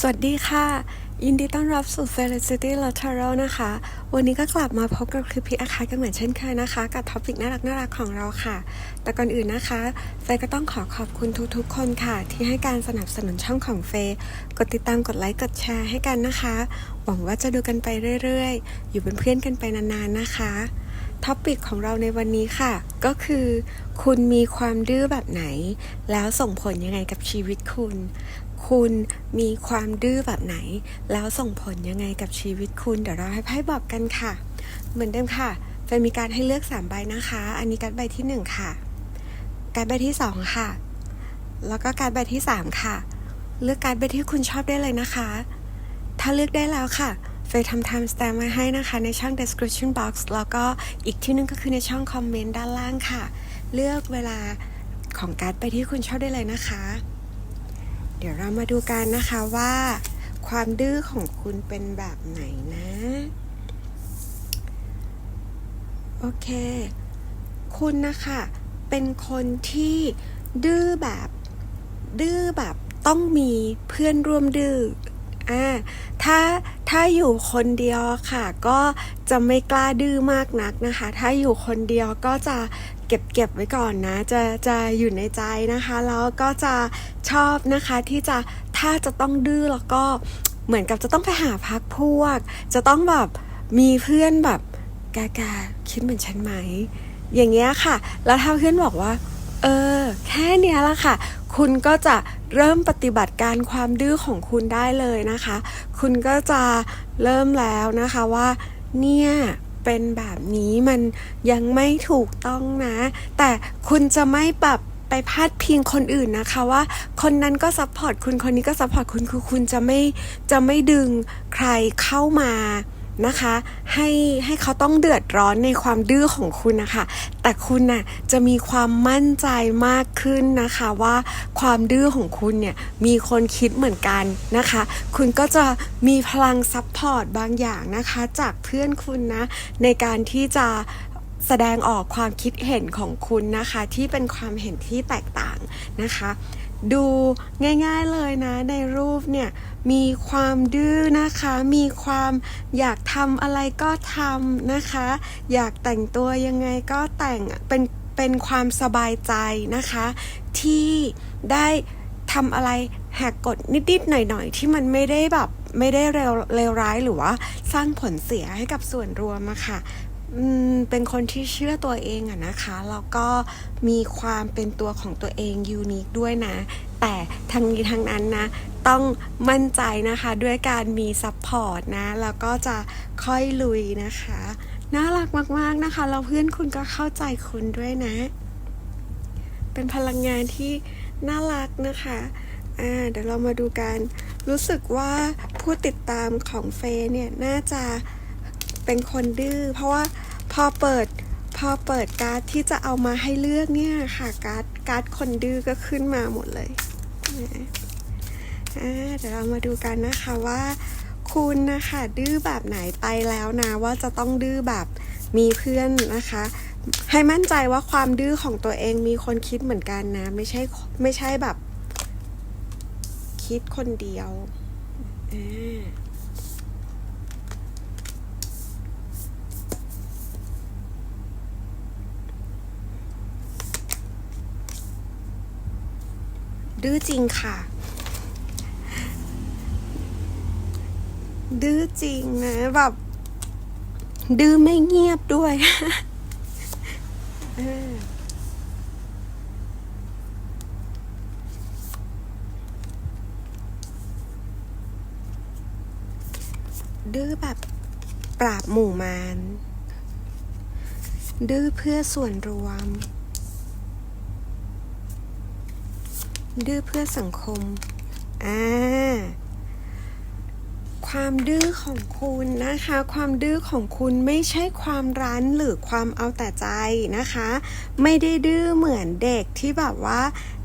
สวัสดีค่ะ ยินดีต้อนรับสู่ Felicity Lateral นะคะ วันนี้ก็กลับมาพบกับคลิปพิอาคากันเหมือนเช่นเคยนะคะ กับท็อปิกน่ารักน่ารักของเราค่ะ แต่ก่อนอื่นนะคะเฟยก็ต้องขอขอบคุณทุกๆ คนค่ะ ที่ให้การสนับสนุนช่องของเฟยกดติดตามกดไลค์กดแชร์ให้กันนะคะ หวังว่าจะดูกันไปเรื่อยๆ อยู่เป็นเพื่อนกันไปนานๆนะคะท็อปิกของเราในวันนี้ค่ะ ก็คือ คุณมีความดื้อแบบไหน แล้วส่งผลยังไงกับชีวิตคุณ คุณมีความดื้อแบบไหน แล้วส่งผลยังไงกับชีวิตคุณ เดี๋ยวเราให้ไพ่บอกกันค่ะ เหมือนเดิมค่ะเฟนมีการให้เลือก 3 ใบนะคะ อันนี้การดใบที่ 1 ค่ะ การดใบที่ 2 ค่ะ แล้วก็การดใบที่ 3 ค่ะ เลือกการดใบที่คุณชอบได้เลยนะคะ ถ้าเลือกได้แล้วค่ะเฟยทำ time stamp มาให้นะคะ ในช่อง description box แล้วก็อีกที่นึงก็คือในช่องคอมเมนต์ด้านล่างค่ะ เลือกเวลาของการ์ดไปที่คุณชอบได้เลยนะคะ เดี๋ยวเรามาดูกันนะคะว่า ความดื้อของคุณเป็นแบบไหนนะ โอเค คุณนะคะ เป็นคนที่ดื้อแบบ ดื้อแบบต้องมีเพื่อนร่วมดื้ออ่าถ้าถ้าอยู่คนเดียวค่ะ ก็จะไม่กล้าดื้อมากนักนะคะ ถ้าอยู่คนเดียวก็จะ เก็บเก็บไว้ก่อนนะ จะจะอยู่ในใจนะคะ แล้วก็จะชอบนะคะที่จะถ้าจะต้องดื้อแล้วก็เหมือนกับจะต้องไปหาพักพวก จะต้องแบบมีเพื่อนแบบแกๆคิดเหมือนฉันไหม อย่างเงี้ยค่ะ แล้วถ้าเพื่อนบอกว่า เออ แค่เนี้ยละค่ะ คุณก็จะเริ่มปฏิบัติการความดื้อของคุณได้เลยนะคะ คุณก็จะเริ่มแล้วนะคะว่า เนี่ย เป็นแบบนี้มันยังไม่ถูกต้องนะ แต่คุณจะไม่แบบไปพาดพิงคนอื่นนะคะว่าคนนั้นก็ซัพพอร์ตคุณคนนี้ก็ซัพพอร์ตคุณคือคุณจะไม่จะไม่ดึงใครเข้ามา นะคะ ให้ให้เขาต้องเดือดร้อนในความดื้อของคุณนะคะ แต่คุณน่ะจะมีความมั่นใจมากขึ้นนะคะว่าความดื้อของคุณเนี่ยมีคนคิดเหมือนกันนะคะ คุณก็จะมีพลังซัพพอร์ตบางอย่างนะคะ จากเพื่อนคุณนะในการที่จะแสดงออกความคิดเห็นของคุณนะคะ ที่เป็นความเห็นที่แตกต่างนะคะ ดูง่ายๆเลยนะในรูปเนี่ย มีความดื้อนะคะ มีความอยากทำอะไรก็ทำนะคะ อยากแต่งตัวยังไงก็แต่งเป็นเป็นความสบายใจนะคะ ที่ได้ทำอะไรแหกกฎนิดๆหน่อยๆ ที่มันไม่ได้แบบไม่ได้เลวเลวร้ายหรือว่าสร้างผลเสียให้กับส่วนรวมอะค่ะ เป็นคนที่เชื่อตัวเองอะนะคะ แล้วก็มีความเป็นตัวของตัวเองยูนิคด้วยนะ แต่ทั้งนี้ทั้งนั้นนะ ต้องมั่นใจนะคะด้วยการมีซัพพอร์ตนะ แล้วก็จะค่อยลุยนะคะ น่ารักมากๆนะคะแล้วเพื่อนคุณก็เข้าใจคุณด้วยนะ เป็นพลังงานที่น่ารักนะคะอ่าเดี๋ยวเรามาดูกัน รู้สึกว่าผู้ติดตามของเฟย์เนี่ยน่าจะ เป็นคนดื้อเพราะว่าพอเปิดพอเปิดการ์ดที่จะเอามาให้เลือกเนี่ยค่ะการ์ดการ์ดคนดื้อก็ขึ้นมาหมดเลยเดี๋ยวเรามาดูกันนะคะว่า คุณนะคะดื้อแบบไหนไปแล้วนะว่าจะต้องดื้อแบบมีเพื่อนนะคะ ให้มั่นใจว่าความดื้อของตัวเองมีคนคิดเหมือนกันนะ ไม่ใช่ไม่ใช่แบบ คิดคนเดียวอ่า ดื้อจริงค่ะ ดื้อจริงนะแบบ ดื้อไม่เงียบด้วยดื้อแบบปราบหมู่มารดื้อเพื่อส่วนรวม ดื้อเพื่อสังคม อ่า ความดื้อของคุณนะคะ ความดื้อของคุณไม่ใช่ความรั้นหรือความเอาแต่ใจนะคะ ไม่ได้ดื้อเหมือนเด็กที่แบบว่า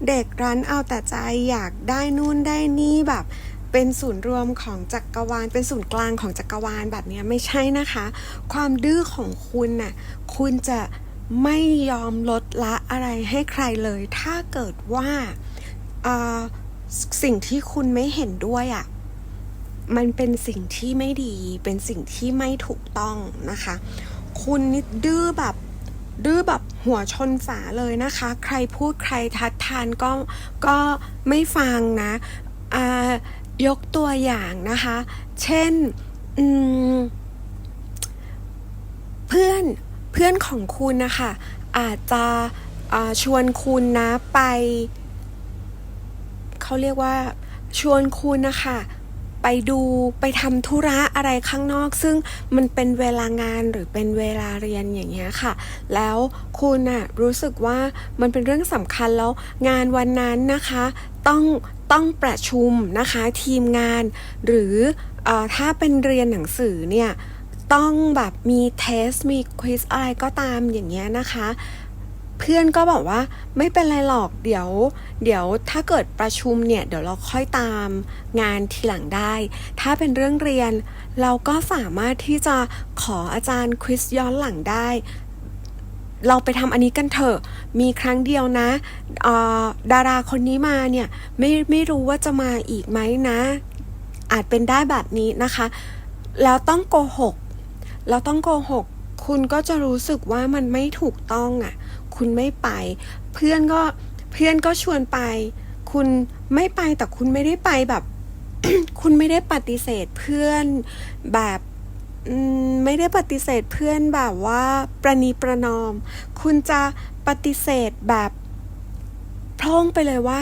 เด็กรั้นเอาแต่ใจอยากได้นู่นได้นี่แบบเป็นศูนย์รวมของจักรวาล เป็นศูนย์กลางของจักรวาลแบบนี้ไม่ใช่นะคะ ความดื้อของคุณน่ะ คุณจะไม่ยอมลดละอะไรให้ใครเลย ถ้าเกิดว่า สิ่งที่คุณไม่เห็นด้วยอะ่ะ มันเป็นสิ่งที่ไม่ดี เป็นสิ่งที่ไม่ถูกต้องนะคะ คุณดื้อแบบดื้อแบบหัวชนฝาเลยนะคะ ใครพูดใครทัดทานก็ก็ไม่ฟังนะยกตัวอย่างนะคะ เช่นเพื่อนเพื่อนของคุณนะคะ อาจจะชวนคุณนะไป เขาเรียกว่า ชวนคุณนะคะไปดูไปทำธุระอะไรข้างนอก ซึ่งมันเป็นเวลางานหรือเป็นเวลาเรียนอย่างเงี้ยค่ะ แล้วคุณน่ะรู้สึกว่ามันเป็นเรื่องสำคัญแล้วงานวันนั้นนะคะ ต้องต้องประชุมนะคะ ทีมงาน หรือเออถ้าเป็นเรียนหนังสือเนี่ยต้องแบบมีเทส มีควิสอะไรก็ตามอย่างเงี้ยนะคะ เพื่อนก็บอกว่าไม่เป็นไรหรอกเดี๋ยว เดี๋ยวถ้าเกิดประชุมเนี่ย เดี๋ยวเราค่อยตามงานทีหลังได้ ถ้าเป็นเรื่องเรียน เราก็สามารถที่จะขออาจารย์ควิสย้อนหลังได้ เราไปทำอันนี้กันเถอะ มีครั้งเดียวนะอ่อดาราคนนี้มาเนี่ย ไม่ไม่รู้ว่าจะมาอีกไหมนะ อาจเป็นได้แบบนี้นะคะ แล้วต้องโกหก เราต้องโกหก คุณก็จะรู้สึกว่ามันไม่ถูกต้องอะ คุณไม่ไป เพื่อนก็เพื่อนก็ชวนไป คุณไม่ไปแต่คุณไม่ได้ไปแบบ คุณไม่ได้ปฏิเสธเพื่อนแบบไม่ได้ปฏิเสธเพื่อนแบบว่าประนีประนอม คุณจะปฏิเสธแบบพร่งไปเลยว่า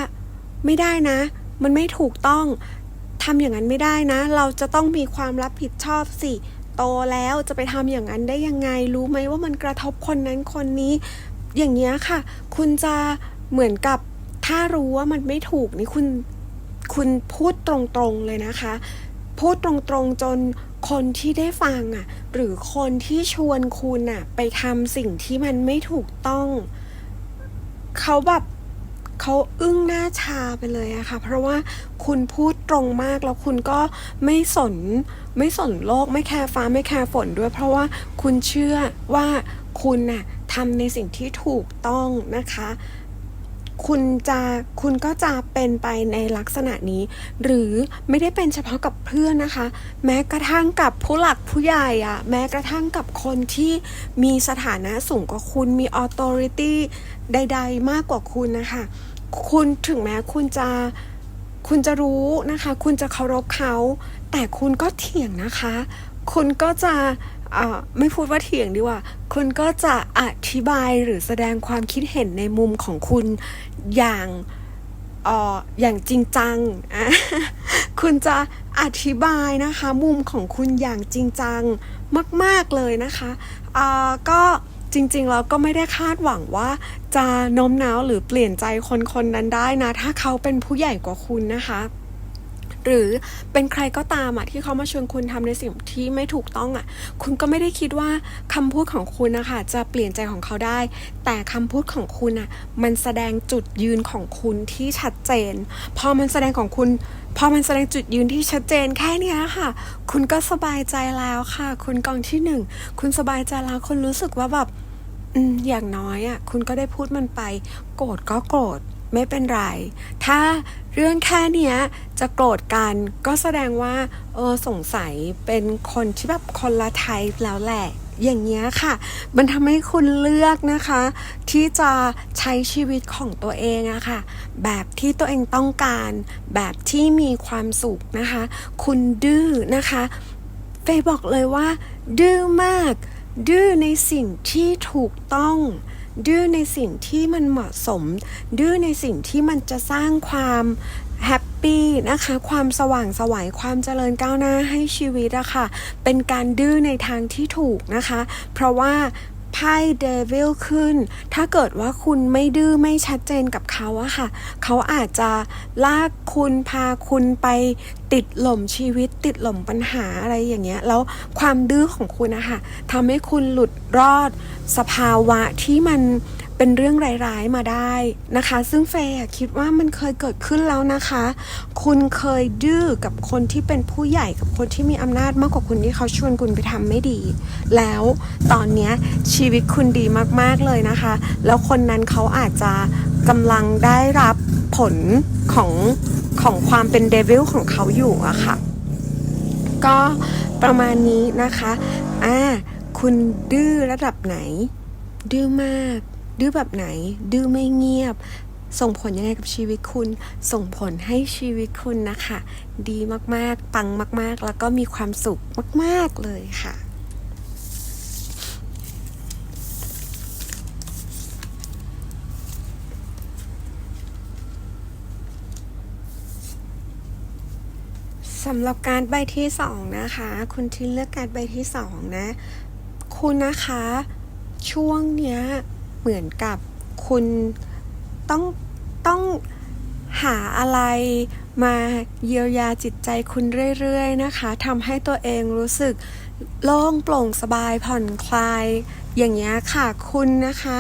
ไม่ได้นะ มันไม่ถูกต้องทำอย่างนั้นไม่ได้นะ เราจะต้องมีความรับผิดชอบสิโตแล้วจะไปทำอย่างนั้นได้ยังไง รู้ไหมว่ามันกระทบคนนั้นคนนี้ อย่างเงี้ยค่ะ คุณจะเหมือนกับถ้ารู้ว่ามันไม่ถูกนี่คุณคุณพูดตรงๆเลยนะคะ พูดตรงๆจนคนที่ได้ฟังอะ หรือคนที่ชวนคุณอะ ไปทำสิ่งที่มันไม่ถูกต้องเขาแบบเขาอึ้งหน้าชาไปเลยอะค่ะ เพราะว่าคุณพูดตรงมากแล้วคุณก็ไม่สนไม่สนโลกไม่แคร์ฟ้าไม่แคร์ฝนด้วย เพราะว่าคุณเชื่อว่าคุณน่ะ ทำในสิ่งที่ถูกต้องนะคะ คุณจะคุณก็จะเป็นไปในลักษณะนี้ หรือไม่ได้เป็นเฉพาะกับเพื่อนนะคะ แม้กระทั่งกับผู้หลักผู้ใหญ่อะแม้กระทั่งกับคนที่มีสถานะสูงกว่าคุณมี authority ใด ๆ มากกว่าคุณนะคะ คุณถึงแม้คุณจะคุณจะรู้นะคะ คุณจะเคารพเขา แต่คุณก็เถียงนะคะ คุณก็จะ ไม่พูดว่าเถียงดีกว่า คุณก็จะอธิบายหรือแสดงความคิดเห็นในมุมของคุณอย่างอออย่างจริงจัง คุณจะอธิบายนะคะ มุมของคุณอย่างจริงจังมาก ๆ เลยนะคะก็จริงๆแล้วก็ไม่ได้คาดหวังว่าจะโน้มน้าวหรือเปลี่ยนใจคนคนนั้นได้นะ ถ้าเขาเป็นผู้ใหญ่กว่าคุณนะคะ หรือเป็นใครก็ตามอะที่เขามาชวนคุณทำในสิ่งที่ไม่ถูกต้องอะคุณก็ไม่ได้คิดว่าคำพูดของคุณนะคะจะเปลี่ยนใจของเขาได้ แต่คำพูดของคุณอะมันแสดงจุดยืนของคุณที่ชัดเจน พอมันแสดงของคุณพอมันแสดงจุดยืนที่ชัดเจนแค่นี้ค่ะ คุณก็สบายใจแล้วค่ะ คุณกองที่หนึ่งคุณสบายใจแล้วคุณรู้สึกว่าแบบอืมอย่างน้อยอะคุณก็ได้พูดมันไป โกรธก็โกรธ ไม่เป็นไร ถ้าเรื่องแค่เนี้ยจะโกรธกันก็แสดงว่าเออสงสัยเป็นคนที่แบบคนละไทป์แล้วแหละ อย่างเงี้ยค่ะ มันทำให้คุณเลือกนะคะ ที่จะใช้ชีวิตของตัวเองอะค่ะ แบบที่ตัวเองต้องการ แบบที่มีความสุขนะคะ คุณดื้อนะคะเฟย์บอกเลยว่า ดื้อมาก ดื้อในสิ่งที่ถูกต้อง ดื้อในสิ่งที่มันเหมาะสม ดื้อในสิ่งที่มันจะสร้างความแฮปปี้นะคะความสว่างสวัยความเจริญก้าวหน้าให้ชีวิตอะค่ะเป็นการดื้อในทางที่ถูกนะคะ เพราะว่า ไพ่เดวิลขึ้น ถ้าเกิดว่าคุณไม่ดื้อไม่ชัดเจนกับเขาอะค่ะ เขาอาจจะลากคุณพาคุณไปติดหล่มชีวิตติดหล่มปัญหาอะไรอย่างเงี้ย แล้วความดื้อของคุณนะคะทำให้คุณหลุดรอดสภาวะที่มัน เป็นเรื่องร้ายๆมาได้นะคะ ซึ่งเฟย์คิดว่ามันเคยเกิดขึ้นแล้วนะคะ คุณเคยดื้อกับคนที่เป็นผู้ใหญ่กับคนที่มีอำนาจมากกว่าคุณที่เขาชวนคุณไปทำไม่ดี แล้วตอนนี้ชีวิตคุณดีมากๆเลยนะคะ แล้วคนนั้นเขาอาจจะกำลังได้รับผลของของความเป็นเดวิลของเขาอยู่อะค่ะ ก็ประมาณนี้นะคะ อ่า คุณดื้อระดับไหน ดื้อมาก ดื้อแบบไหน ดื้อไม่เงียบ ส่งผลยังไงกับชีวิตคุณ ส่งผลให้ชีวิตคุณนะคะ ดีมากๆ ปังมากๆ แล้วก็มีความสุขมาก ๆ เลยค่ะสำหรับการใบที่สองนะคะ คุณที่เลือกการใบที่สองนะ คุณนะคะ ช่วงเนี้ย เหมือนกับคุณต้องต้องหาอะไรมาเยียวยาจิตใจคุณเรื่อยๆนะคะทำให้ตัวเองรู้สึกโล่งโปร่งสบายผ่อนคลาย อย่างเงี้ค่ะคุณนะคะ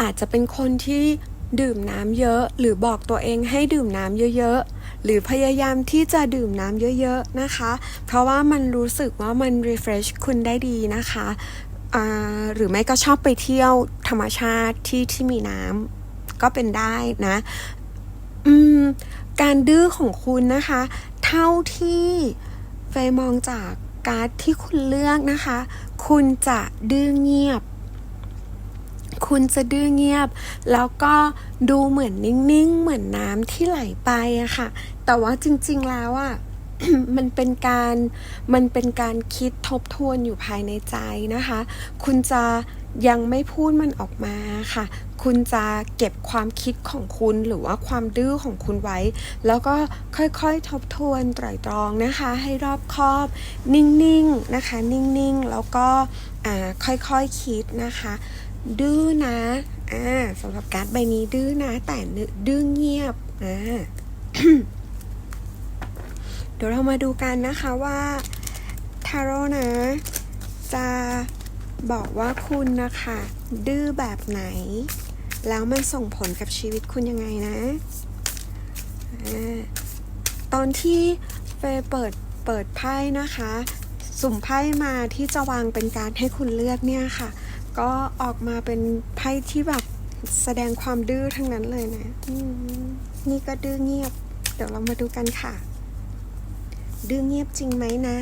อาจจะเป็นคนที่ดื่มน้ำเยอะ หรือบอกตัวเองให้ดื่มน้ำเยอะๆ หรือพยายามที่จะดื่มน้ำเยอะๆนะคะ เพราะว่ามันรู้สึกว่ามัน refresh คุณได้ดีนะคะ หรือไม่ก็ชอบไปเที่ยวธรรมชาติที่ที่มีน้ำก็เป็นได้นะอืมการดื้อของคุณนะคะ เท่าที่เฟยมองจากการ์ดที่คุณเลือกนะคะ คุณจะดื้อเงียบ คุณจะดื้อเงียบ แล้วก็ดูเหมือนนิ่งๆ เหมือนน้ำที่ไหลไปอะค่ะ แต่ว่าจริงๆแล้วอะ มันเป็นการมันเป็นการคิดทบทวนอยู่ภายในใจนะคะ คุณจะยังไม่พูดมันออกมาค่ะ คุณจะเก็บความคิดของคุณหรือว่าความดื้อของคุณไว้ แล้วก็ค่อยๆทบทวนไตร่ตรองนะคะ ให้รอบคอบ นิ่งๆนะคะ นิ่งๆ แล้วก็ค่อยๆคิดนะคะ ดื้อนะอ่าสำหรับการ์ดใบนี้ดื้อนะแต่ดื้อเงียบอ่า เดี๋ยวเรามาดูกันนะคะว่าทาโร่นะ จะบอกว่าคุณนะคะ ดื้อแบบไหน แล้วมันส่งผลกับชีวิตคุณยังไงนะ ตอนที่เฟย์เปิดเปิดไพ่นะคะ สุ่มไพ่มาที่จะวางเป็นการให้คุณเลือกเนี่ยค่ะ ก็ออกมาเป็นไพ่ที่แบบแสดงความดื้อทั้งนั้นเลยนะนี่ก็ดื้อเงียบ เดี๋ยวเรามาดูกันค่ะ ดื้อเงียบจริงไหมนะ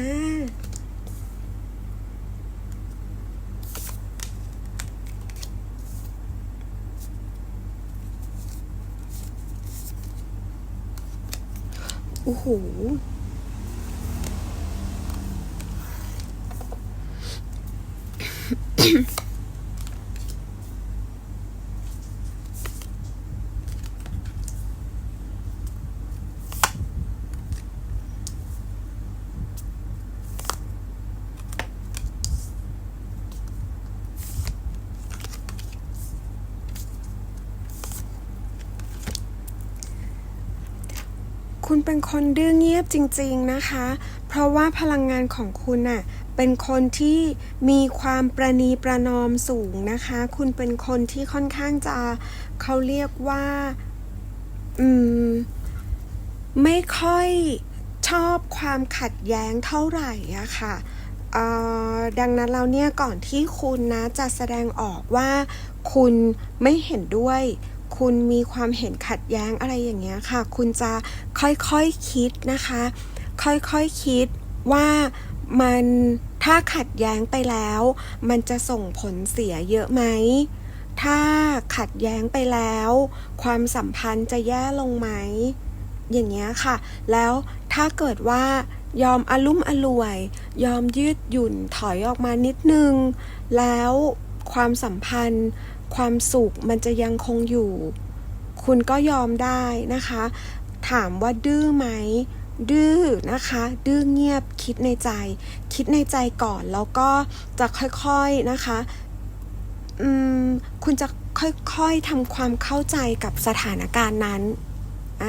โอ้โห คุณเป็นคนดื้อเงียบจริงๆนะคะ เพราะว่าพลังงานของคุณน่ะเป็นคนที่มีความประนีประนอมสูงนะคะ คุณเป็นคนที่ค่อนข้างจะเขาเรียกว่าอืมไม่ค่อยชอบความขัดแย้งเท่าไหร่อะค่ะเอ่อดังนั้นแล้วเนี่ยก่อนที่คุณนะจะแสดงออกว่าคุณไม่เห็นด้วย คุณมีความเห็นขัดแย้งอะไรอย่างเงี้ยค่ะ คุณจะค่อยๆคคิดนะคะ ค่อยๆคคิดว่ามันถ้าขัดแย้งไปแล้ว มันจะส่งผลเสียเยอะไหม ถ้าขัดแย้งไปแล้ว ความสัมพันธ์จะแย่ลงไหม อย่างเงี้ยค่ะ แล้วถ้าเกิดว่ายอมอลุ่มอล่วย ยอมยืดหยุ่นถอยออกมานิดนึง แล้วความสัมพันธ์ ความสุขมันจะยังคงอยู่ คุณก็ยอมได้นะคะ ถามว่าดื้อไหม ดื้อนะคะ ดื้อเงียบคิดในใจ คิดในใจก่อนแล้วก็จะค่อยๆนะคะอืมคุณจะค่อยๆทำความเข้าใจกับสถานการณ์นั้นอ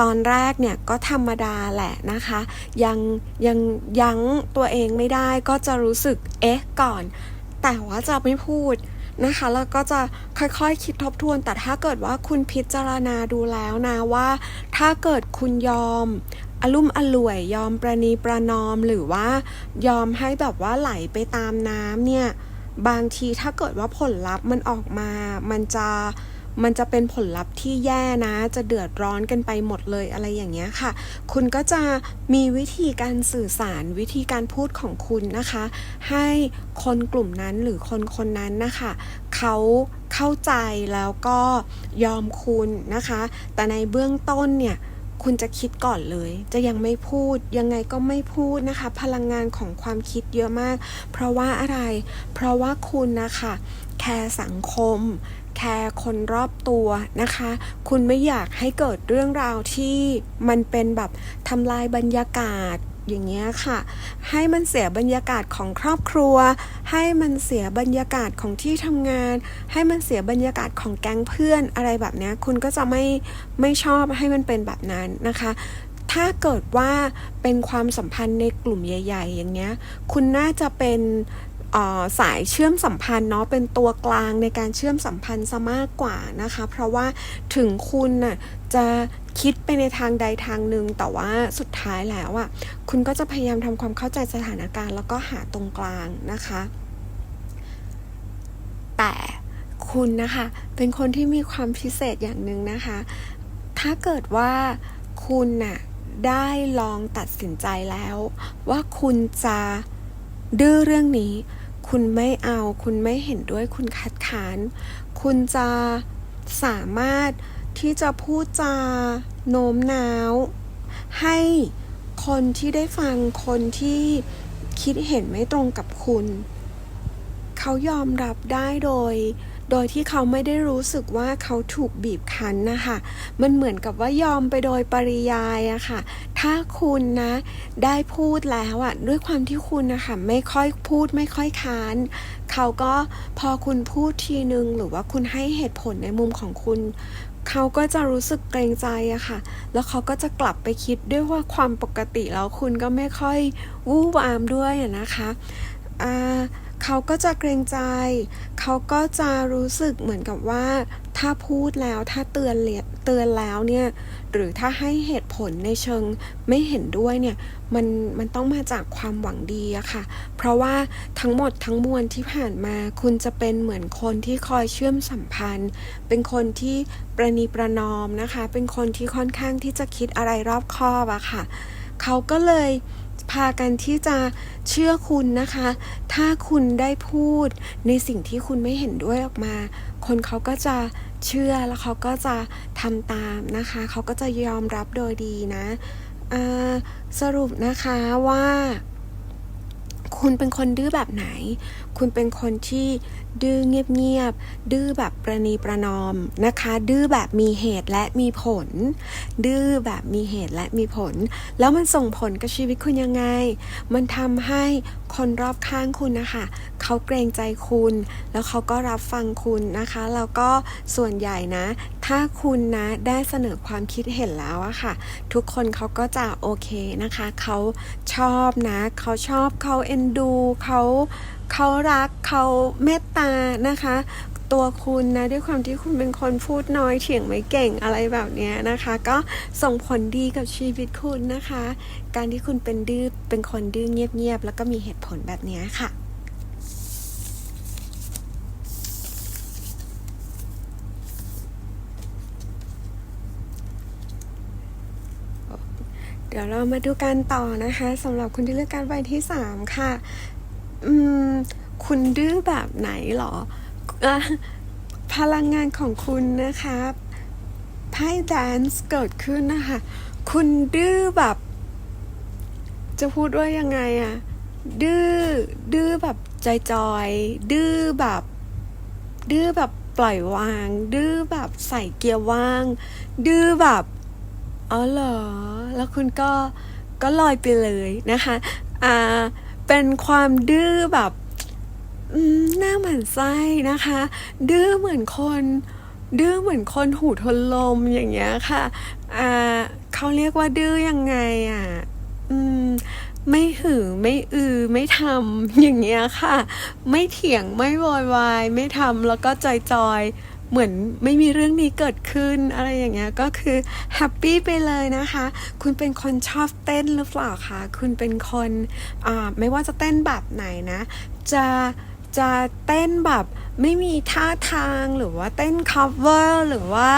ตอนแรกเนี่ยก็ธรรมดาแหละนะคะ ยังยังยั้งตัวเองไม่ได้ก็จะรู้สึกเอ๊ะก่อน แต่ว่าจะไม่พูด นะคะแล้วก็จะค่อยๆคคิดทบทวน แต่ถ้าเกิดว่าคุณพิจารณาดูแล้วนะว่า ถ้าเกิดคุณยอมอลุ่มอล่วยยอมประนีประนอมหรือว่ายอมให้แบบว่าไหลไปตามน้ำเนี่ย บางทีถ้าเกิดว่าผลลัพธ์มันออกมา มันจะ มันจะเป็นผลลัพธ์ที่แย่นะ จะเดือดร้อนกันไปหมดเลยอะไรอย่างเงี้ยค่ะ คุณก็จะมีวิธีการสื่อสารวิธีการพูดของคุณนะคะ ให้คนกลุ่มนั้นหรือคนคนนั้นนะคะเขาเข้าใจแล้วก็ยอมคุณนะคะ แต่ในเบื้องต้นเนี่ยคุณจะคิดก่อนเลย จะยังไม่พูด ยังไงก็ไม่พูดนะคะ พลังงานของความคิดเยอะมาก เพราะว่าอะไร เพราะว่าคุณนะคะ แคร์สังคม แคร์คนรอบตัวนะคะ คุณไม่อยากให้เกิดเรื่องราวที่มันเป็นแบบทำลายบรรยากาศอย่างเงี้ยค่ะ ให้มันเสียบรรยากาศของครอบครัว ให้มันเสียบรรยากาศของที่ทำงาน ให้มันเสียบรรยากาศของแก๊งเพื่อนอะไรแบบเนี้ยคุณก็จะไม่ไม่ชอบให้มันเป็นแบบนั้นนะคะ ถ้าเกิดว่าเป็นความสัมพันธ์ในกลุ่มใหญ่ ๆ อย่างเงี้ย คุณน่าจะเป็น สายเชื่อมสัมพันธ์เนาะเป็นตัวกลางในการเชื่อมสัมพันธ์ซะมากกว่านะคะ เพราะว่าถึงคุณน่ะจะคิดไปในทางใดทางหนึ่งแต่ว่าสุดท้ายแล้วอะคุณก็จะพยายามทำความเข้าใจสถานการณ์ แล้วก็หาตรงกลางนะคะ แต่คุณนะคะ เป็นคนที่มีความพิเศษอย่างหนึ่งนะคะ ถ้าเกิดว่าคุณน่ะได้ลองตัดสินใจแล้ว ว่าคุณจะดื้อเรื่องนี้ คุณไม่เอา คุณไม่เห็นด้วย คุณคัดค้าน คุณจะสามารถที่จะพูดจาโน้มน้าว ให้คนที่ได้ฟังคนที่คิดเห็นไม่ตรงกับคุณ เขายอมรับได้โดย โดยที่เขาไม่ได้รู้สึกว่าเขาถูกบีบคั้นนะคะ มันเหมือนกับว่ายอมไปโดยปริยายอะค่ะ ถ้าคุณนะได้พูดแล้วอะด้วยความที่คุณนะคะไม่ค่อยพูดไม่ค่อยค้าน เขาก็พอคุณพูดทีนึง หรือว่าคุณให้เหตุผลในมุมของคุณเขาก็จะรู้สึกเกรงใจอะค่ะ แล้วเขาก็จะกลับไปคิดด้วยว่าความปกติแล้วคุณก็ไม่ค่อยวู่วามด้วยอะนะคะ อ่า เขาก็จะเกรงใจ เขาก็จะรู้สึกเหมือนกับว่า ถ้าพูดแล้วถ้าเตือนเตือนแล้วเนี่ย หรือถ้าให้เหตุผลในเชิงไม่เห็นด้วยเนี่ย มันมันต้องมาจากความหวังดีอะค่ะ เพราะว่าทั้งหมดทั้งมวลที่ผ่านมา คุณจะเป็นเหมือนคนที่คอยเชื่อมสัมพันธ์ เป็นคนที่ประนีประนอมนะคะ เป็นคนที่ค่อนข้างที่จะคิดอะไรรอบคอบอะค่ะ เขาก็เลย พากันที่จะเชื่อคุณนะคะ ถ้าคุณได้พูดในสิ่งที่คุณไม่เห็นด้วยออกมา คนเขาก็จะเชื่อแล้วเขาก็จะทำตามนะคะ เขาก็จะยอมรับโดยดีนะสรุปนะคะว่า คุณเป็นคนดื้อแบบไหน คุณเป็นคนที่ดื้อเงียบๆ ดื้อแบบประนีประนอมนะคะ ดื้อแบบมีเหตุและมีผล ดื้อแบบมีเหตุและมีผล แล้วมันส่งผลกับชีวิตคุณยังไง มันทำให้คนรอบข้างคุณนะคะ เขาเกรงใจคุณ แล้วเขาก็รับฟังคุณนะคะ แล้วก็ส่วนใหญ่นะ ถ้าคุณนะได้เสนอความคิดเห็นแล้วอะค่ะ ทุกคนเขาก็จะโอเคนะคะ เขาชอบนะ เขาชอบ เขาเอ็นดู เขา เขารักเขาเมตตานะคะ ตัวคุณนะด้วยความที่คุณเป็นคนพูดน้อยเถียงไม่เก่งอะไรแบบนี้นะคะ ก็ส่งผลดีกับชีวิตคุณนะคะ การที่คุณเป็นดื้อเป็นคนดื้อเงียบๆแล้วก็มีเหตุผลแบบนี้ค่ะเดี๋ยวเรามาดูกันต่อนะคะสำหรับคุณที่เลือกการใบที่สามค่ะ อืม คุณดื้อแบบไหนหรอ พลังงานของคุณนะคะไพ่แดนซ์เกิดขึ้นนะคะ คุณดื้อแบบ จะพูดว่ายังไงอะดื้อ ดื้อแบบใจจอยดื้อแบบ ดื้อแบบปล่อยวาง ดื้อแบบใส่เกียร์ว่าง ดื้อแบบอ๋อเหรอ แล้วคุณก็ก็ลอยไปเลยนะคะ อ่า เป็นความดื้อแบบหน้าหมันไส้นะคะ ดื้อเหมือนคน ดื้อเหมือนคนหูทนลมอย่างเงี้ยค่ะอ่าเขาเรียกว่าดื้อยังไงอะอืมไม่หือไม่อือไม่ทำอย่างเงี้ยค่ะ ไม่เถียงไม่โวยวายไม่ทำแล้วก็จอยจอยๆ เหมือนไม่มีเรื่องนี้เกิดขึ้นอะไรอย่างเงี้ยก็คือแฮปปี้ไปเลยนะคะ คุณเป็นคนชอบเต้นหรือเปล่าคะคุณเป็นคนอ่าไม่ว่าจะเต้นแบบไหนนะ จะจะเต้นแบบไม่มีท่าทางหรือว่าเต้น cover หรือว่า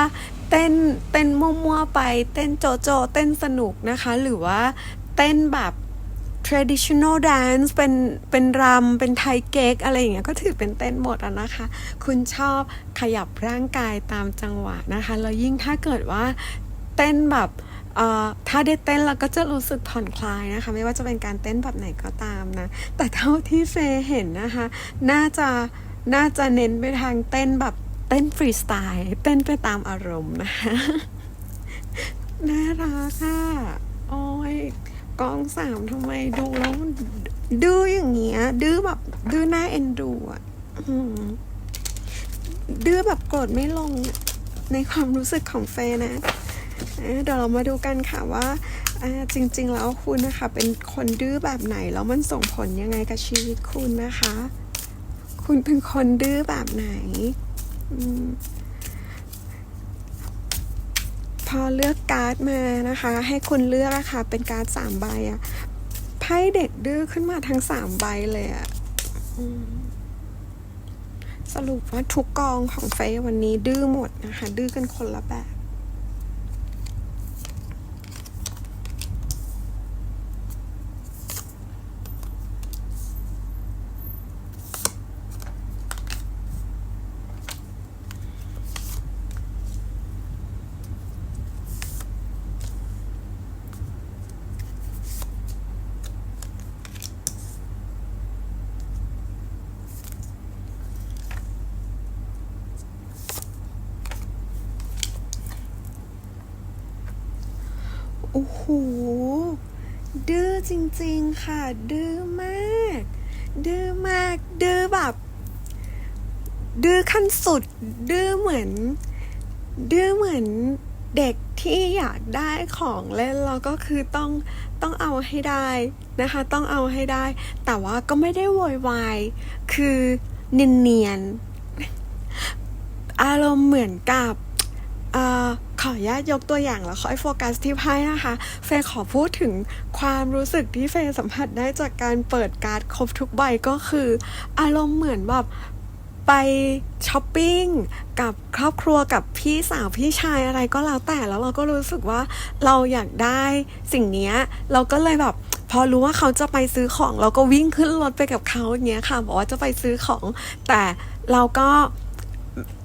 เต้นเต้นมั่วๆไป เต้นโจโจเต้นสนุกนะคะ หรือว่าเต้นแบบ traditional dance เป็นเป็นรำเป็นไทยเก๊กอะไรอย่างเงี้ยก็ถือเป็นเต้นหมดอะนะคะ คุณชอบขยับร่างกายตามจังหวะนะคะแล้วยิ่งถ้าเกิดว่าเต้นแบบเออถ้าได้เต้นเราก็จะรู้สึกผ่อนคลายนะคะ ไม่ว่าจะเป็นการเต้นแบบไหนก็ตามนะ แต่เท่าที่เฟเห็นนะคะ น่าจะน่าจะเน้นไปทางเต้นแบบเต้นฟรีสไตล์เต้นไปตามอารมณ์นะคะ น่ารักค่ะ โอ้ย กองสามทำไมดูแล้วมันดื้ออย่างเงี้ย ดื้อแบบดื้อหน้าเอ็นดูอะดื้อแบบโกรธไม่ลงในความรู้สึกของเฟนะเดี๋ยวเรามาดูกันค่ะว่าอ่าจริง ๆ แล้วคุณนะคะ เป็นคนดื้อแบบไหน แล้วมันส่งผลยังไงกับชีวิตคุณนะคะ คุณเป็นคนดื้อแบบไหน อืมพอเลือกการ์ดมานะคะ ให้คุณเลือกอะค่ะ เป็นการ์ดสามใบอะไพ่เด็กดื้อขึ้นมาทั้งสามใบเลยอะสรุปว่าทุกกองของเฟยวันนี้ดื้อหมดนะคะ ดื้อกันคนละแบบ โอ้โห ดื้อจริงๆค่ะ ดื้อมาก ดื้อมาก ดื้อแบบ ดื้อขั้นสุด ดื้อเหมือน ดื้อเหมือนเด็กที่อยากได้ของเล่นแล้วก็คือต้องต้องเอาให้ได้นะคะ ต้องเอาให้ได้ แต่ว่าก็ไม่ได้โวยวายคือเนียนๆอารมณ์เหมือนกับออ ขออนุญาตยกตัวอย่างแล้วค่อยโฟกัสที่ไพ่นะคะ เฟย์ขอพูดถึงความรู้สึกที่เฟย์สัมผัสได้จากการเปิดการ์ดครบทุกใบก็คือ อารมณ์เหมือนแบบไปช้อปปิ้งกับครอบครัวกับพี่สาวพี่ชายอะไรก็แล้วแต่แล้วเราก็รู้สึกว่าเราอยากได้สิ่งนี้เราก็เลยแบบพอรู้ว่าเขาจะไปซื้อของเราก็วิ่งขึ้นรถไปกับเขาอย่างเงี้ยค่ะบอกว่าจะไปซื้อของ แต่เราก็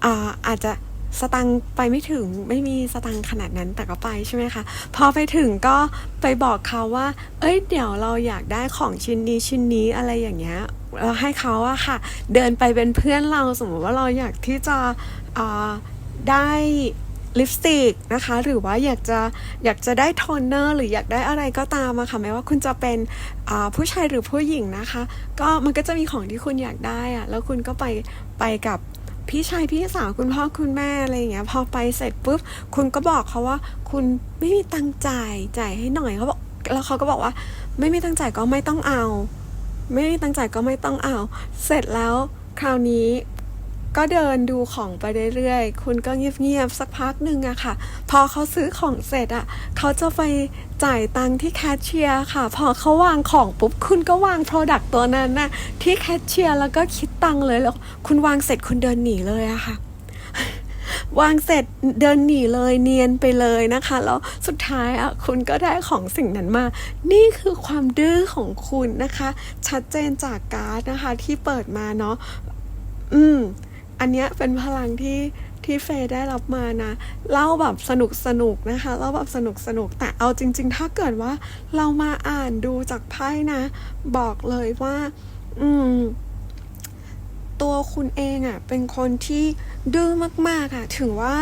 อาอาจจะ สตังไปไม่ถึงไม่มีสตังขนาดนั้นแต่ก็ไปใช่ไหมคะพอไปถึงก็ไปบอกเขาว่า เอ้ยเดี๋ยวเราอยากได้ของชิ้นนี้ชิ้นนี้อะไรอย่างเงี้ยเราให้เขาอะค่ะ เดินไปเป็นเพื่อนเราสมมติว่าเราอยากที่จะอ่าได้ลิปสติกนะคะ หรือว่าอยากจะอยากจะได้โทนเนอร์หรืออยากได้อะไรก็ตามอะค่ะไม่ว่าคุณจะเป็นผู้ชายหรือผู้หญิงนะคะ ก็มันก็จะมีของที่คุณอยากได้อะแล้วคุณก็ไปไปกับ พี่ชายพี่สาวคุณพ่อคุณแม่อะไรอย่างเงี้ย พอไปเสร็จปุ๊บคุณก็บอกเขาว่า คุณไม่มีตังจ่ายจ่ายให้หน่อยเขาบอกแล้วเขาก็บอกว่า ไม่มีตังจ่ายก็ไม่ต้องเอา ไม่มีตังจ่ายก็ไม่ต้องเอา เสร็จแล้วคราวนี้ ก็เดินดูของไปเรื่อยๆ คุณก็เงียบๆ สักพักหนึ่งอะค่ะ พอเขาซื้อของเสร็จอะเขาจะไปจ่ายตังค์ที่แคชเชียร์ค่ะ พอเขาวางของปุ๊บ คุณก็วาง Product ตัวนั้นนะที่แคชเชียร์แล้วก็คิดตังค์เลย แล้วคุณวางเสร็จคุณเดินหนีเลยอะค่ะวางเสร็จเดินหนีเลยเนียนไปเลยนะคะ แล้วสุดท้ายอะคุณก็ได้ของสิ่งนั้นมา นี่คือความดื้อของคุณนะคะ ชัดเจนจากการ์ดนะคะ ที่เปิดมาเนาะอืม อันเนี้ยเป็นพลังที่ที่เฟย์ได้รับมานะเล่าแบบสนุกสนุกนะคะเล่าแบบสนุกสนุกแต่เอาจริง ๆ ถ้าเกิดว่าเรามาอ่านดูจากไพ่นะ บอกเลยว่า อืม ตัวคุณเองอะ่ะเป็นคนที่ดื้อมากๆอะ่ะถึงว่า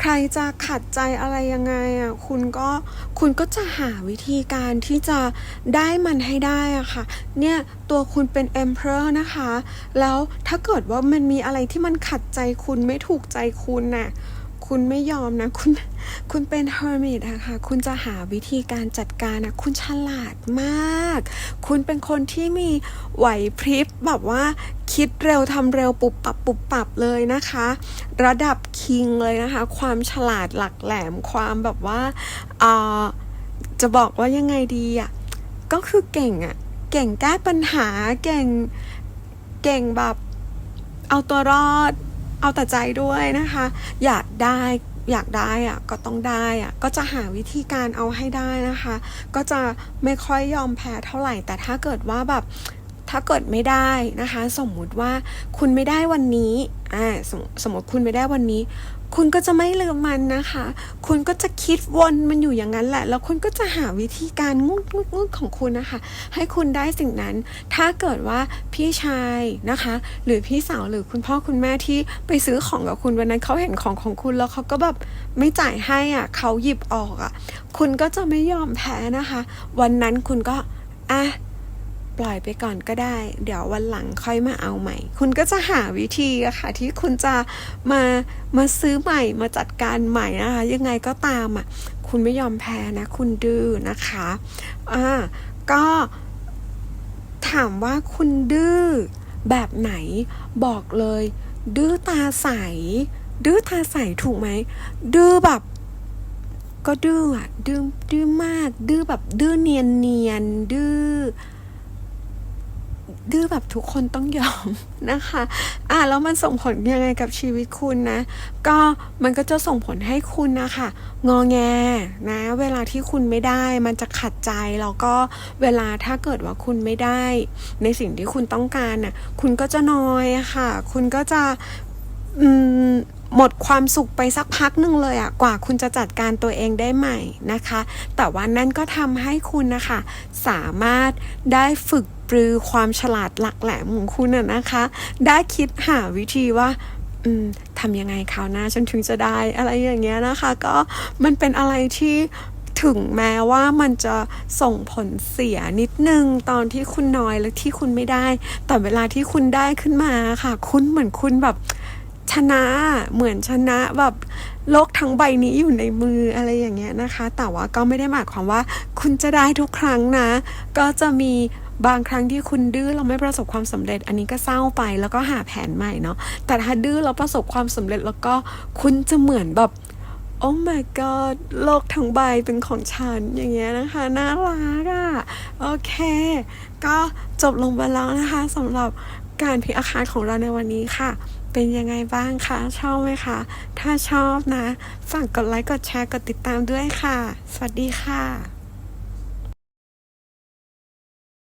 ใครจะขัดใจอะไรยังไงอะ่ะคุณก็คุณก็จะหาวิธีการที่จะได้มันให้ได้อะค่ะ เนี่ยตัวคุณเป็น emperor นะคะ แล้วถ้าเกิดว่ามันมีอะไรที่มันขัดใจคุณไม่ถูกใจคุณน่ะ คุณไม่ยอมนะ คุณคุณเป็น hermit อะค่ะ คุณจะหาวิธีการจัดการนะคุณฉลาดมาก คุณเป็นคนที่มีไหวพริบแบบว่าคิดเร็วทำเร็วปุบปับปุบปับเลยนะคะ ระดับคิงเลยนะคะ ความฉลาดหลักแหลมความแบบว่าอ่าจะบอกว่ายังไงดีอะก็คือเก่งอะเก่งแก้ปัญหาเก่งเก่งแบบเอาตัวรอด เอาแต่ใจด้วยนะคะ อยากได้อยากได้อะก็ต้องได้อะก็จะหาวิธีการเอาให้ได้นะคะ ก็จะไม่ค่อยยอมแพ้เท่าไหร่ แต่ถ้าเกิดว่าแบบถ้าเกิดไม่ได้นะคะ สมมุติว่าคุณไม่ได้วันนี้ อ่าสมสมมติคุณไม่ได้วันนี้ คุณก็จะไม่ลืมมันนะคะ คุณก็จะคิดวนมันอยู่อย่างนั้นแหละ แล้วคุณก็จะหาวิธีการงุดงุดงุดของคุณนะคะ ให้คุณได้สิ่งนั้น ถ้าเกิดว่าพี่ชายนะคะ หรือพี่สาวหรือคุณพ่อคุณแม่ที่ไปซื้อของกับคุณวันนั้นเขาเห็นของของคุณแล้วเขาก็แบบไม่จ่ายให้อะเขาหยิบออกอะ คุณก็จะไม่ยอมแพ้นะคะ วันนั้นคุณก็อะ ปล่อยไปก่อนก็ได้ เดี๋ยววันหลังค่อยมาเอาใหม่ คุณก็จะหาวิธีอะค่ะ ที่คุณจะมามาซื้อใหม่มาจัดการใหม่นะคะ ยังไงก็ตามอะคุณไม่ยอมแพ้นะ คุณดื้อนะคะอ่าก็ถามว่าคุณดื้อแบบไหนบอกเลย ดื้อตาใส ดื้อตาใสถูกไหม ดื้อแบบก็ดื้ออะดื้อดื้อมาก ดื้อแบบดื้อเนียนเนียนดื้อ ดื้อแบบทุกคนต้องยอมนะคะ อะแล้วมันส่งผลยังไงกับชีวิตคุณนะ ก็มันก็จะส่งผลให้คุณนะคะงอแงนะ เวลาที่คุณไม่ได้ มันจะขัดใจแล้วก็เวลาถ้าเกิดว่าคุณไม่ได้ ในสิ่งที่คุณต้องการน่ะ คุณก็จะนอยะค่ะ คุณก็จะอืมหมดความสุขไปสักพักหนึ่งเลยอะกว่าคุณจะจัดการตัวเองได้ใหม่นะคะ แต่ว่านั่นก็ทำให้คุณนะคะ สามารถได้ฝึก ปรือความฉลาดหลักแหลมของคุณอะนะคะ ได้คิดหาวิธีว่าอืมทำยังไงคราวหน้าฉันถึงจะได้อะไรอย่างเงี้ยนะคะ ก็มันเป็นอะไรที่ถึงแม้ว่ามันจะส่งผลเสียนิดนึงตอนที่คุณน้อยและที่คุณไม่ได้ แต่เวลาที่คุณได้ขึ้นมาค่ะ คุณเหมือนคุณแบบชนะเหมือนชนะแบบโลกทั้งใบนี้อยู่ในมืออะไรอย่างเงี้ยนะคะ แต่ว่าก็ไม่ได้หมายความว่า คุณจะได้ทุกครั้งนะ ก็จะมี บางครั้งที่คุณดื้อเราไม่ประสบความสำเร็จ อันนี้ก็เศร้าไปแล้วก็หาแผนใหม่เนาะแต่ถ้าดื้อเราประสบความสำเร็จแล้วก็คุณจะเหมือนแบบโอ้ my god โลกทั้งใบเป็นของฉันอย่างเงี้ยนะคะน่ารักอะ่ะโอเค ก็จบลงไปแล้วนะคะสำหรับการพิอาคารของเราในวันนี้ค่ะ เป็นยังไงบ้างคะชอบไหมคะ ถ้าชอบนะ ฝากกดไลค์กดแชร์กดติดตามด้วยค่ะ สวัสดีค่ะ